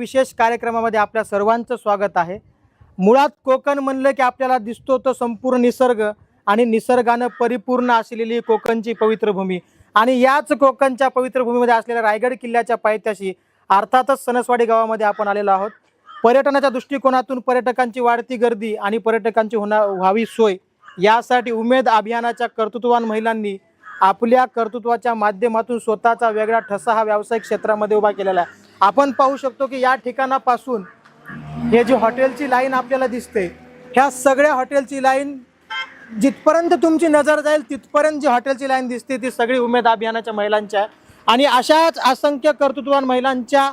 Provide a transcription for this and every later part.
विशेष कार्यक्रमामध्ये आपल्या सर्वांचं स्वागत आहे. मुळात कोकण म्हणलं की आपल्याला दिसतो तो संपूर्ण निसर्ग आणि निसर्गानं परिपूर्ण असलेली कोकणची पवित्र भूमी. आणि याच कोकणच्या पवित्र भूमीमध्ये असलेल्या रायगड किल्ल्याच्या पायथ्याशी अर्थातच सणसवाडी गावामध्ये आपण आलेलो आहोत. पर्यटनाच्या दृष्टिकोनातून पर्यटकांची वाढती गर्दी आणि पर्यटकांची होणार व्हावी सोय यासाठी उमेद अभियानाच्या कर्तृत्ववान महिलांनी आपल्या कर्तृत्वाच्या माध्यमातून स्वतःचा वेगळा ठसा हा व्यावसायिक क्षेत्रामध्ये उभा केलेला आहे. आपण पाहू शकतो की या ठिकाणापासून हे जी हॉटेलची लाईन आपल्याला दिसते ह्या सगळ्या हॉटेलची लाईन जिथपर्यंत तुमची नजर जाईल तिथपर्यंत जी हॉटेलची लाईन दिसते ती सगळी उमेद अभियानाच्या महिलांच्या आहे. आणि अशाच असंख्य कर्तृत्ववान महिलांच्या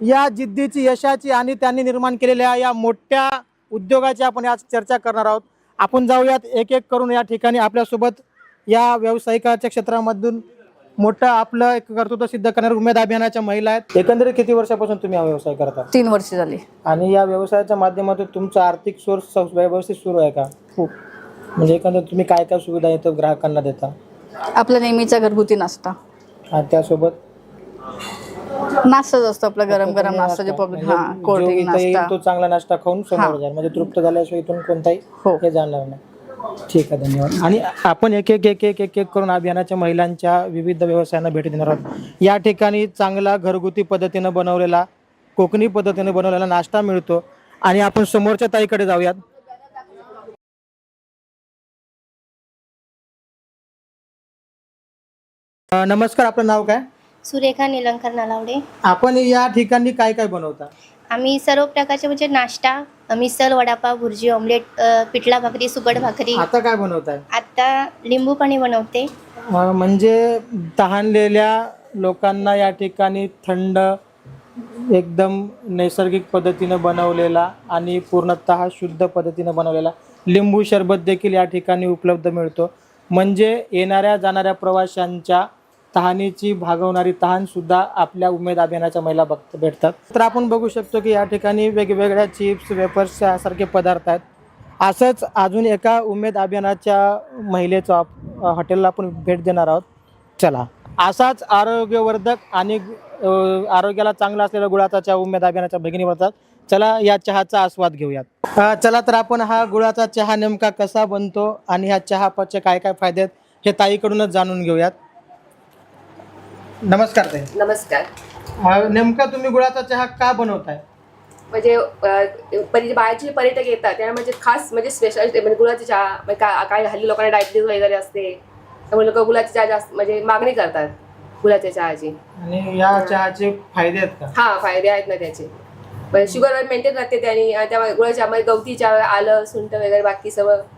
या जिद्दीची यशाची आणि त्यांनी निर्माण केलेल्या या मोठ्या उद्योगाची आपण आज चर्चा करणार आहोत. आपण जाऊयात एक एक करून या ठिकाणी आपल्यासोबत या व्यावसायिकाच्या क्षेत्रामधून मोठं आपलं एक कर्तृत्व सिद्ध करणाऱ्या उमेद अभियानाच्या महिला आहेत. एकंदरीत किती वर्षापासून तुम्ही हा व्यवसाय करता? तीन वर्ष झाली. आणि या व्यवसायाच्या माध्यमातून तुमचा आर्थिक सोर्स व्यवस्थित सुरू आहे का? हो. म्हणजे एकंदरीत तुम्ही काय काय सुविधा इथं ग्राहकांना देता? आपला नेहमीचा घरगुती नाश्ता. आणि त्यासोबत? नाश्ताच असतो आपला गरम गरम नाश्ता जे पब्लिक हा म्हणजे नाश्ता. तो चांगला नाश्ता खाऊन समोर हा. जाईल. म्हणजे तृप्त झाल्याशिवाय इथून कोणताही हो. हे जाणार नाही. ठीक आहे धन्यवाद. आणि आपण एक एक एक एक एक एक करून अभियानाच्या महिलांच्या विविध व्यवसायांना भेटी देणार आहोत. या ठिकाणी चांगला घरगुती पद्धतीनं बनवलेला कोकणी पद्धतीने बनवलेला नाश्ता मिळतो. आणि आपण समोरच्या ताईकडे जाऊयात. नमस्कार आपलं नाव काय? सुरेखा निलंकर नलावडे. आपण या ठिकाणी काय काय बनवता? आम्ही सर्व प्रकारचे म्हणजे नाश्ता मिसळ वडापाव भुर्जी ऑमलेट पिठला भाकरी सुकट भाकरी. आता काय बनवताय? आता लिंबू पाणी बनवते. म्हणजे तहानलेल्या लोकांना या ठिकाणी थंड एकदम नैसर्गिक पद्धतीनं बनवलेला आणि पूर्णतः शुद्ध पद्धतीनं बनवलेला लिंबू सरबत देखील या ठिकाणी उपलब्ध मिळतो. म्हणजे येणाऱ्या जाणाऱ्या प्रवाशांच्या तहानीची भागवणारी तहानसुद्धा आपल्या उमेद अभियानाच्या महिला बघ भेटतात. तर आपण बघू शकतो की या ठिकाणी वेगवेगळ्या चिप्स वेपर्स यासारखे पदार्थ आहेत. असंच अजून एका उमेद अभियानाच्या महिलेचं आप- हॉटेलला आपण भेट देणार आहोत. चला. असाच आरोग्यवर्धक आणि आरोग्याला चांगला असलेला गुळाचा चहा उमेद अभियानाच्या भगिनी बनतात चला या चहाचा आस्वाद घेऊयात. चला तर आपण हा गुळाचा चहा नेमका कसा बनतो आणि ह्या चहापाचे काय काय फायदे आहेत हे ताईकडूनच जाणून घेऊयात. नमस्कार ताई. नमस्कार. अ, नेमका तुम्ही गुळाचा चहा का बनवताय? म्हणजे अ, परि बाहेरचे पर्यटक येतात त्या म्हणजे खास म्हणजे स्पेशल म्हणजे गुळाची चहा म्हणजे का काय हल्ली लोकांना डायबिटीज वगैरे असते. त्यामुळे लोक गुळाची चहा जास्त म्हणजे मागणी करतात गुळाच्या चहाची. आणि या चहाचे फायदे आहेत का? हा फायदे आहेत ना त्याचे. म्हणजे शुगर मेंटेन राहते त्याने आणि त्या गुळाच्या गवती चहा आलं सुंठ वगैरे बाकी वस्तू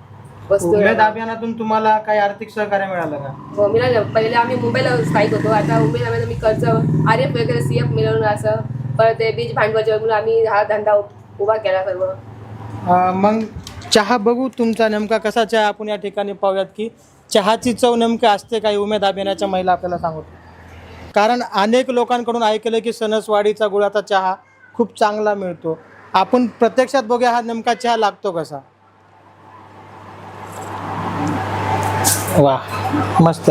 उमेद अभियानातून तुम्हाला काही आर्थिक सहकार्य मिळालं का? हो मिळालं. पहिले आम्ही मुंबईला स्थायिक होतो. आता मुंबईला मी कर्ज आर एफ वगैरे सी एफ मिळवून असं परत ते बीज भांडवलच्या म्हणून आम्ही हा धंदा उ- उभा केला सर्व. अ, मग चहा बघू तुमचा नेमका कसा चहा आपण या ठिकाणी पाहूयात की चहाची चव नेमकी असते काही उमेद अभियानाच्या महिला आपल्याला सांगतो कारण अनेक लोकांकडून ऐकलं की सणसवाडीचा गुळाचा चहा खूप चांगला मिळतो. आपण प्रत्यक्षात बघूया हा नेमका चहा लागतो कसा. वा मस्त.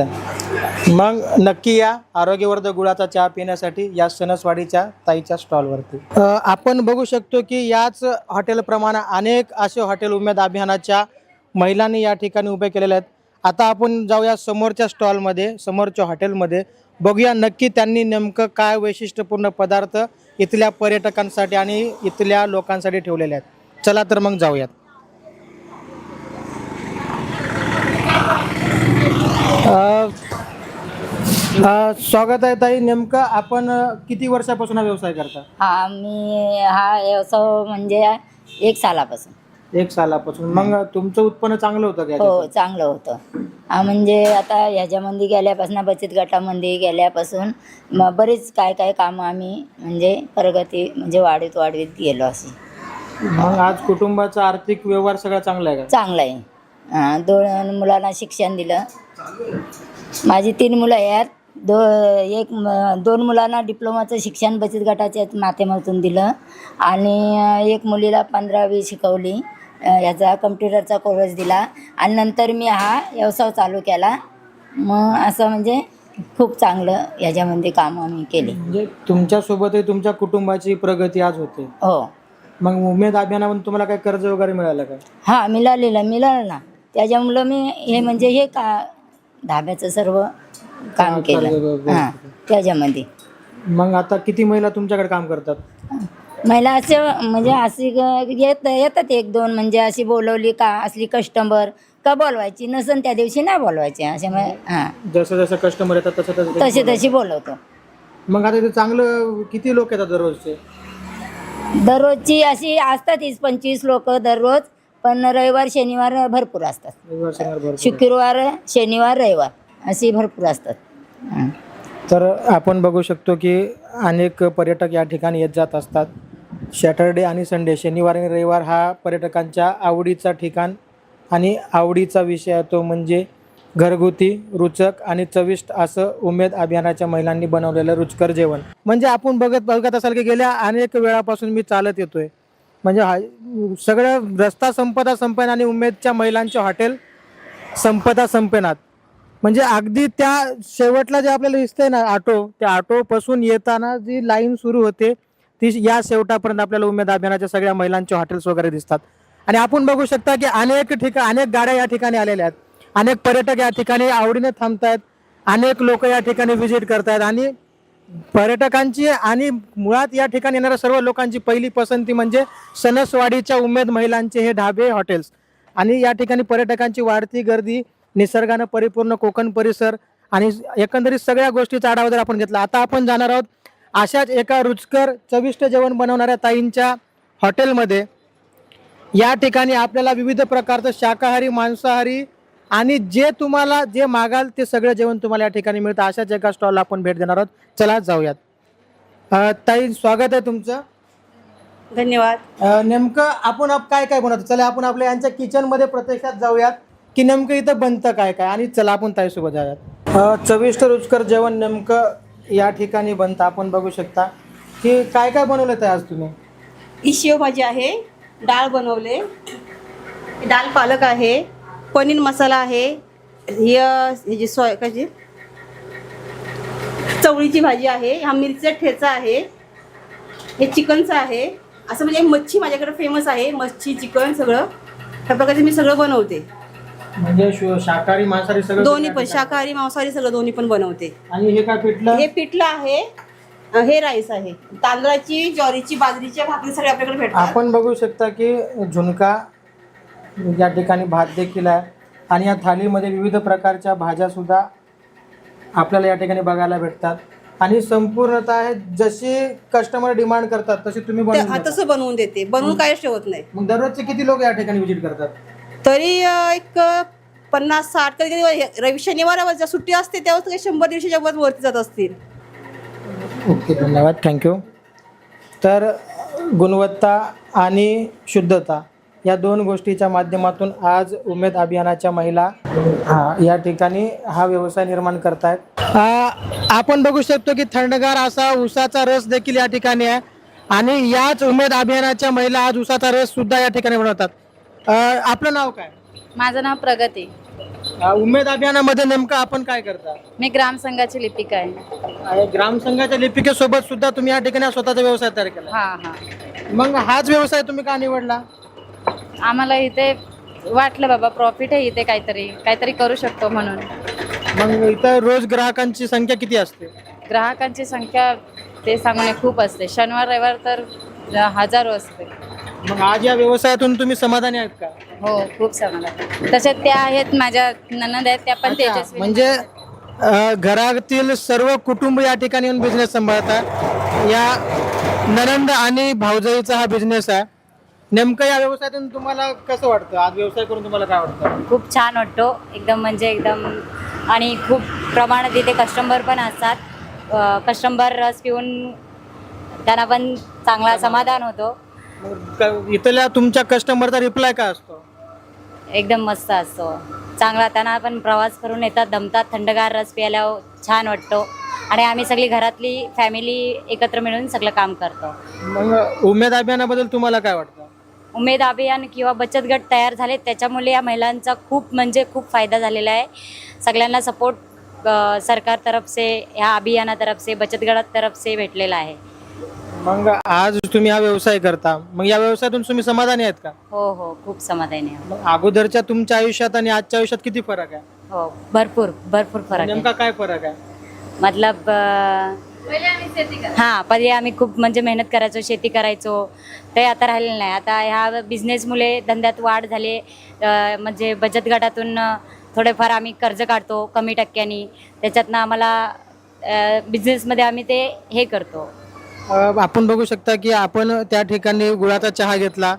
मग नक्की या आरोग्यवर्धक गुळाचा चहा पिण्यासाठी या सणसवाडीच्या ताईच्या स्टॉलवरती. आपण बघू शकतो की याच हॉटेलप्रमाणे अनेक असे हॉटेल उमेद अभियानाच्या महिलांनी या ठिकाणी उभे केलेले आहेत. आता आपण जाऊया समोरच्या स्टॉलमध्ये समोरच्या हॉटेलमध्ये. बघूया नक्की त्यांनी नेमकं काय वैशिष्ट्यपूर्ण पदार्थ इथल्या पर्यटकांसाठी आणि इथल्या लोकांसाठी ठेवलेले आहेत. चला तर मग जाऊयात अ, अ, स्वागत आहे ताई. नेमकं आपण किती वर्षापासून हा व्यवसाय करता? हा मी हा व्यवसाय म्हणजे एक सालापासून. एक सालापासून. मग तुमचं उत्पन्न चांगलं होतं का हो? चांगलं होतं. हा म्हणजे आता ह्याच्यामध्ये गेल्यापासून बचत गटामध्ये गेल्यापासून मग बरेच काय काय कामं आम्ही म्हणजे प्रगती म्हणजे वाढीत वाढवीत गेलो अशी. मग आज कुटुंबाचा आर्थिक व्यवहार सगळा चांगला आहे का? चांगलं आहे. हा, दोन मुलांना शिक्षण दिलं. माझी तीन मुलं आहेत. दो एक दोन मुलांना डिप्लोमाचं शिक्षण बचत गटाच्या माध्यमातून दिलं आणि एक मुलीला पंधरावी शिकवली. याचा कम्प्युटरचा कोर्स दिला आणि नंतर मी हा व्यवसाय चालू केला. मग असं म्हणजे खूप चांगलं याच्यामध्ये काम आम्ही केले. म्हणजे तुमच्यासोबतही तुमच्या कुटुंबाची प्रगती आज होते. हो. मग उमेद अभियानामधून तुम्हाला काय कर्ज वगैरे मिळालं का? हां मिळालेलं मिळालं ना. त्याच्यामुळं मी हे म्हणजे हे का धाब्याचं सर्व काम केलं. हां त्याच्यामध्ये. मग आता किती महिला तुमच्याकडे काम करतात? महिला असे म्हणजे अशी येत येतात एक दोन म्हणजे अशी बोलवली का असली कस्टमर का बोलवायची नसन त्या दिवशी नाही बोलवायची. असे हां. जसं जसं कस्टमर येतात तसं तसं तशी तशी बोलवतो. मग आता इथे चांगलं किती लोक येतात दररोजचे? दररोजची अशी असतात तीस पंचवीस लोक दररोज. पण रविवार शनिवार भरपूर असतात. रविवार, शनिवार, भरपूर. शुक्रवार शनिवार रविवार. असे भरपूर असतात. तर आपण बघू शकतो की अनेक पर्यटक या ठिकाणी येत जात असतात. सॅटर्डे आणि संडे शनिवार आणि रविवार हा पर्यटकांच्या आवडीचा ठिकाण आणि आवडीचा विषय तो म्हणजे घरगुती रुचक आणि चविष्ट असं उमेद अभियानाच्या महिलांनी बनवलेलं रुचकर जेवण. म्हणजे आपण बघत बघत असाल की गेल्या अनेक वेळापासून मी चालत येतोय. म्हणजे हा सगळं रस्ता संपदा संपेन आणि उमेदच्या महिलांचे हॉटेल संपदा संपेनात. म्हणजे अगदी त्या शेवटला जे आपल्याला दिसतंय ना ऑटो त्या ऑटोपासून येताना जी लाईन सुरू होते ती या शेवटापर्यंत आपल्याला उमेद अभियानाच्या सगळ्या महिलांचे हॉटेल्स वगैरे दिसतात. आणि आपण बघू शकता की अनेक ठिकाण अनेक गाड्या या ठिकाणी आलेल्या आहेत. अनेक पर्यटक या ठिकाणी आवडीने थांबतायत. अनेक लोक या ठिकाणी व्हिजिट करतायत. आणि पर्यटकांची आणि मुळात या ठिकाणी येणाऱ्या सर्व लोकांची पहिली पसंती म्हणजे सणसवाडीच्या उमेद महिलांचे हे ढाबे हॉटेल्स. आणि या ठिकाणी पर्यटकांची वाढती गर्दी निसर्गानं परिपूर्ण कोकण परिसर आणि एकंदरीत सगळ्या गोष्टीचा आढावा जर आपण घेतला आता आपण जाणार आहोत अशाच एका रुचकर चविष्ट जेवण बनवणाऱ्या ताईंच्या हॉटेलमध्ये. या ठिकाणी आपल्याला विविध प्रकारचं शाकाहारी मांसाहारी आणि जे तुम्हाला जे मागाल ते सगळं जेवण तुम्हाला या ठिकाणी मिळतं. अशाच एका स्टॉलला आपण भेट देणार आहोत. चला जाऊयात. ताई स्वागत आहे तुमचं. धन्यवाद. नेमकं आपण आप काय काय बनवतो? चला आपण आपल्या यांच्या किचनमध्ये प्रत्यक्षात जाऊयात. की नेमकं इथं बनतं काय काय? आणि चला आपण ताईसोबत जाऊयात. चविष्ट रुचकर जेवण नेमकं या ठिकाणी बनतं. आपण बघू शकता की काय काय बनवलं आहे आज तुम्ही? ही शेवभाजी आहे डाळ बनवले. डाळ पालक आहे पनीर मसाला आहे. ही अ, सोय कशी चवळीची भाजी आहे हा मिरच्या ठेचा आहे. हे चिकनचं आहे. असं म्हणजे मच्छी माझ्याकडे फेमस आहे मच्छी चिकन सगळं. ह्या प्रकारचे मी सगळं बनवते. म्हणजे शु- शाकाहारी मांसाहारी सगळं दोन्ही पण. शाकाहारी मांसाहारी सगळं दोन्ही पण बनवते. आणि हे काय पिठलं? हे पिठलं आहे अ, हे राईस आहे. तांदळाची ज्वारीची बाजरीच्या भाकरी सगळे आपल्याकडे भेटतात. आपण बघू शकता की झुणका या ठिकाणी भात देखील आहे. आणि या थालीमध्ये विविध प्रकारच्या भाज्या सुद्धा आपल्याला या ठिकाणी बघायला भेटतात. आणि संपूर्णतः जशी कस्टमर डिमांड करतात तशी तुम्ही बनवून देता. तसं बनवून देते. बनवून काय ठेवत नाही. मग दररोजचे किती लोक या ठिकाणी विजिट करतात? तरी एक पन्नास साठ कधी कधी रवि शनिवार सुट्टी असते तेव्हा तर काही शंभर दीडशेच्या वर वरती जात असतील. ओके धन्यवाद. थँक्यू तर गुणवत्ता आणि शुद्धता या दोन गोष्टीच्या माध्यमातून आज उमेद अभियानाच्या महिला हा या ठिकाणी हा व्यवसाय निर्माण करतायत. आपण बघू शकतो की थंडगार असा उसाचा रस देखील या ठिकाणी आहे. आणि याच उमेद अभियानाच्या महिला आज उसाचा रस सुद्धा या ठिकाणी बनवतात. आपलं नाव काय? माझं नाव प्रगती. उमेद अभियानामध्ये नेमकं आपण काय करता? मी ग्रामसंघाची लिपिका आहे. आणि ग्रामसंघाच्या लिपिकेसोबत सुद्धा तुम्ही या ठिकाणी हा स्वतःचा व्यवसाय तयार केला. हा हा. मग हाच व्यवसाय तुम्ही का निवडला? आम्हाला इथे वाटलं बाबा प्रॉफिट आहे इथे काहीतरी काहीतरी करू शकतो म्हणून. मग इथं रोज ग्राहकांची संख्या किती असते? ग्राहकांची संख्या ते सांगणे खूप असते. शनिवार रविवार तर हजारो असते. मग आज या व्यवसायातून तुम्ही समाधानी आहेत का? हो खूप समाधान. तसे त्या आहेत माझ्या ननद आहेत त्या पण अच्छा, तेजस्वी. म्हणजे अ, घरातील सर्व कुटुंब या ठिकाणी येऊन बिझनेस सांभाळतात या ननंद आणि भाऊजाईचा हा बिझनेस आहे. नेमकं या व्यवसायातून तुम्हाला कसं वाटतं? आज व्यवसाय करून तुम्हाला काय वाटतं? खूप छान वाटतो. एकदम म्हणजे एकदम आणि खूप प्रमाणात इथे कस्टमर पण असतात. कस्टमर रस पिऊन त्यांना पण चांगला समाधान होतो. मग इथल्या तुमच्या कस्टमरचा रिप्लाय काय असतो? एकदम मस्त असतो. चांगला त्यांना पण प्रवास करून येतात दमतात थंडगार रस प्यायला छान वाटतो. आणि आम्ही सगळी घरातली फॅमिली एकत्र मिळून सगळं काम करतो. मग उमेद अभियानाबद्दल तुम्हाला काय वाटतं? उमेद अभियान किंवा बचत गट तयार झाले त्याच्यामुळे या महिलांचा खूप म्हणजे खूप फायदा झालेला आहे. सगळ्यांना सपोर्ट सरकार तरफ से ह्या अभियाना तरफ से बचत गट तरफ से भेटलेला आहे. मग आज तुम्ही हा व्यवसाय करता. मग या व्यवसायातून तुम्ही समाधानी आहेत का? हो हो खूप समाधानी आहे. मग अगोदरच्या तुमच्या आयुष्यात आणि आजच्या आयुष्यात किती फरक आहे? हो भरपूर भरपूर फरक आहे. नेमका काय फरक आहे? मतलब अ, हा पहिले आम्ही खूप म्हणजे मेहनत करायचो शेती करायचो. ते आता राहिलेलं नाही. आता ह्या बिझनेसमुळे धंद्यात वाढ झाली. अ, म्हणजे बचत गटातून अ, थोडेफार आम्ही कर्ज काढतो कमी टक्क्यांनी. त्याच्यातनं आम्हाला बिझनेसमध्ये आम्ही ते हे करतो. आपण बघू शकता की आपण त्या ठिकाणी गुळाचा चहा घेतला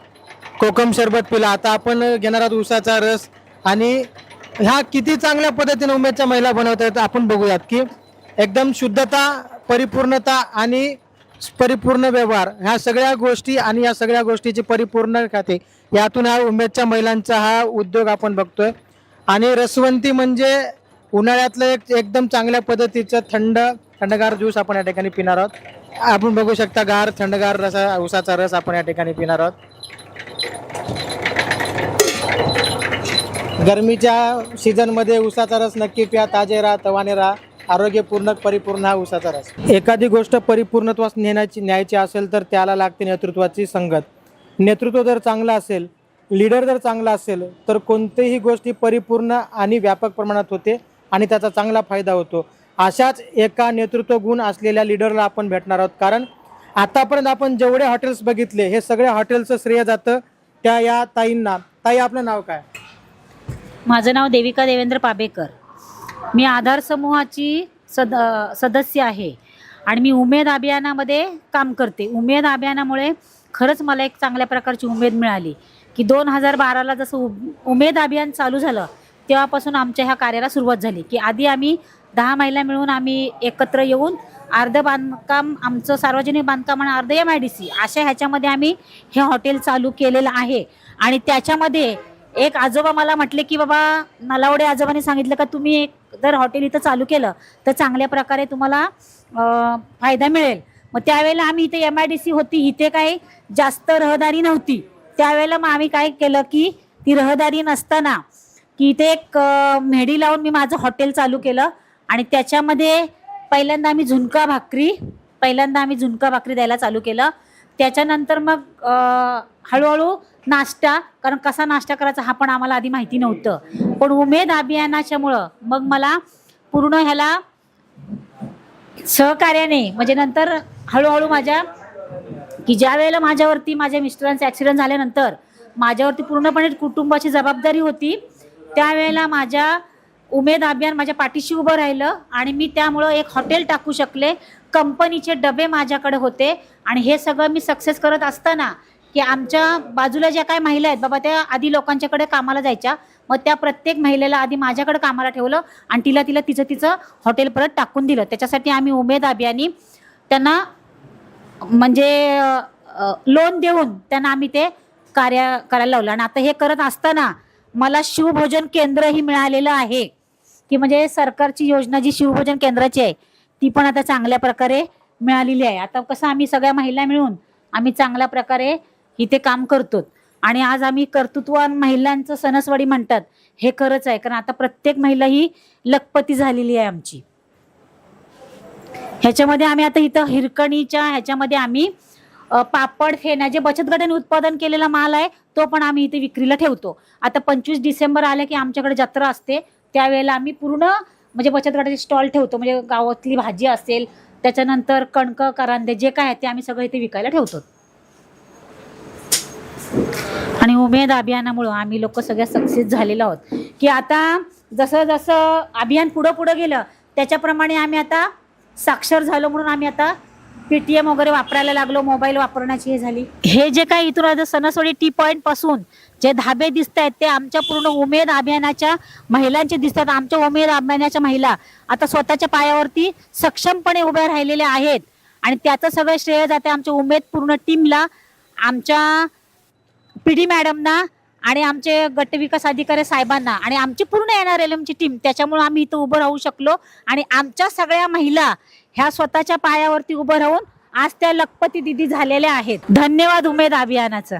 कोकम सरबत पिला. आता आपण घेणार आहोत उसाचा रस आणि ह्या किती चांगल्या पद्धतीने उमेदच्या महिला बनवत आहेत आपण बघूयात की एकदम शुद्धता परिपूर्णता आणि परिपूर्ण व्यवहार. ह्या सगळ्या गोष्टी आणि या सगळ्या गोष्टीची परिपूर्ण खाते. यातून हा उमेदच्या महिलांचा हा उद्योग आपण बघतोय. आणि रसवंती म्हणजे उन्हाळ्यातलं एक एकदम चांगल्या पद्धतीचं थंड थंडगार ज्यूस आपण या ठिकाणी पिणार आहोत. आपण बघू शकता गार थंडगार रसा उसाचा रस आपण या ठिकाणी पिणार आहोत. गरमीच्या सीझनमध्ये उसाचा रस नक्की प्या ताजे राहा तवाने राहा. आरोग्यपूर्ण परिपूर्ण हा उसाचा रस. एखादी गोष्ट परिपूर्णत्वास नेण्याची न्यायची असेल तर त्याला लागते नेतृत्वाची संगत. नेतृत्व जर चांगलं असेल लीडर जर चांगला असेल तर कोणतीही गोष्टी परिपूर्ण आणि व्यापक प्रमाणात होते आणि त्याचा चांगला फायदा होतो. अशाच एका नेतृत्व गुण असलेल्या लीडरला आपण भेटणार आहोत. कारण आतापर्यंत आपण जेवढे हॉटेल्स बघितले हे सगळ्या हॉटेलचं श्रेय जातं त्या या ताईंना. ताई आपलं नाव काय? माझं नाव देविका देवेंद्र पाबेकर. मी आधार समूहाची सद सदस्य आहे. आणि मी उमेद अभियानामध्ये काम करते. उमेद अभियानामुळे खरंच मला एक चांगल्या प्रकारची उमेद मिळाली की दोन हजार बाराला जसं उ उमेद अभियान चालू झालं तेव्हापासून आमच्या ह्या कार्याला सुरुवात झाली की आधी आम्ही दहा महिला मिळून आम्ही एकत्र येऊन अर्ध बांधकाम आमचं सार्वजनिक बांधकाम आणि अर्ध एम आय डी सी अशा ह्याच्यामध्ये आम्ही हे हॉटेल चालू केलेलं आहे. आणि त्याच्यामध्ये एक आजोबा मला म्हटले की बाबा नलावडे आजोबाने सांगितलं का तुम्ही एक जर हॉटेल इथं चालू केलं तर चांगल्या प्रकारे तुम्हाला फायदा मिळेल. मग त्यावेळेला आम्ही इथे एम आय डी सी होती इथे काही जास्त रहदारी नव्हती. त्यावेळेला मग आम्ही काय केलं की ती रहदारी नसताना की इथे एक अं, मेढी लावून मी माझं हॉटेल चालू केलं. आणि त्याच्यामध्ये पहिल्यांदा आम्ही झुणका भाकरी पहिल्यांदा आम्ही झुणका भाकरी द्यायला चालू केलं. त्याच्यानंतर मग हळूहळू नाश्ता कारण कसा नाश्ता करायचा हा पण आम्हाला आधी माहिती नव्हतं. पण उमेद अभियानाच्यामुळं मग मला पूर्ण ह्याला सहकार्याने म्हणजे नंतर हळूहळू माझ्या की ज्या वेळेला माझ्यावरती माझ्या मिस्टरांचा ॲक्सिडेंट झाल्यानंतर माझ्यावरती पूर्णपणे कुटुंबाची जबाबदारी होती त्यावेळेला माझ्या उमेद अभियान माझ्या पाठीशी उभं राहिलं आणि मी त्यामुळं एक हॉटेल टाकू शकले. कंपनीचे डबे माझ्याकडे होते आणि हे सगळं मी सक्सेस करत असताना की आमच्या बाजूला ज्या काही महिला आहेत बाबा त्या आधी लोकांच्याकडे कामाला जायच्या मग त्या प्रत्येक महिलेला आधी माझ्याकडे कामाला ठेवलं आणि तिला तिला तिचं तिचं हॉटेल परत टाकून दिलं. त्याच्यासाठी आम्ही उमेद अभियानी त्यांना म्हणजे लोन देऊन त्यांना आम्ही ते कार्य करायला लावलं. आणि आता हे करत असताना मला शिवभोजन केंद्रही मिळालेलं आहे. की म्हणजे सरकारची योजना जी शिवभोजन केंद्राची आहे ती पण आता चांगल्या प्रकारे मिळालेली आहे. आता कसं आम्ही सगळ्या महिला मिळून आम्ही चांगल्या प्रकारे इथे काम करतो आणि आज आम्ही कर्तृत्वान महिलांचं सणसवाडी म्हणतात हे खरंच आहे. कारण आता प्रत्येक महिला ही लखपती झालेली आहे आमची. ह्याच्यामध्ये आम्ही आता इथं हिरकणीच्या ह्याच्यामध्ये आम्ही पापड फेण्या जे बचत गटाने उत्पादन केलेला माल आहे तो पण आम्ही इथे विक्रीला ठेवतो. आता पंचवीस डिसेंबर आले की आमच्याकडे जत्रा असते त्यावेळेला आम्ही पूर्ण म्हणजे बचत गटाचे स्टॉल ठेवतो. म्हणजे गावातली भाजी असेल त्याच्यानंतर कणक करांदे जे काय आहे ते आम्ही सगळं इथे विकायला ठेवतो. आणि उमेद अभियानामुळं आम्ही लोक सगळ्या सक्सेस झालेलो आहोत. की आता जसं जसं अभियान पुढं पुढं गेलं त्याच्याप्रमाणे आम्ही आता साक्षर झालो म्हणून आम्ही आता पेटीएम वगैरे वापरायला लागलो मोबाईल वापरण्याची हे झाली. हे जे काही इथून सणासोडी टी पॉईंटपासून जे धाबे दिसत आहेत ते आमच्या पूर्ण उमेद अभियानाच्या महिलांचे दिसतात आमच्या उमेद अभियानाच्या महिला आता स्वतःच्या पायावरती सक्षमपणे उभ्या राहिलेल्या आहेत. आणि त्याचं सगळं श्रेय जाते आमच्या उमेद पूर्ण टीमला आमच्या पी डी मॅडमना आणि आमचे गटविकास अधिकारी साहेबांना. आणि आमची पूर्ण एन आर एल एमची टीम त्याच्यामुळे आम्ही इथं उभं राहू शकलो. आणि आमच्या सगळ्या महिला ह्या स्वतःच्या पायावरती उभं राहून आज त्या लखपती दिदी झालेल्या आहेत. धन्यवाद उमेद अभियानाचा.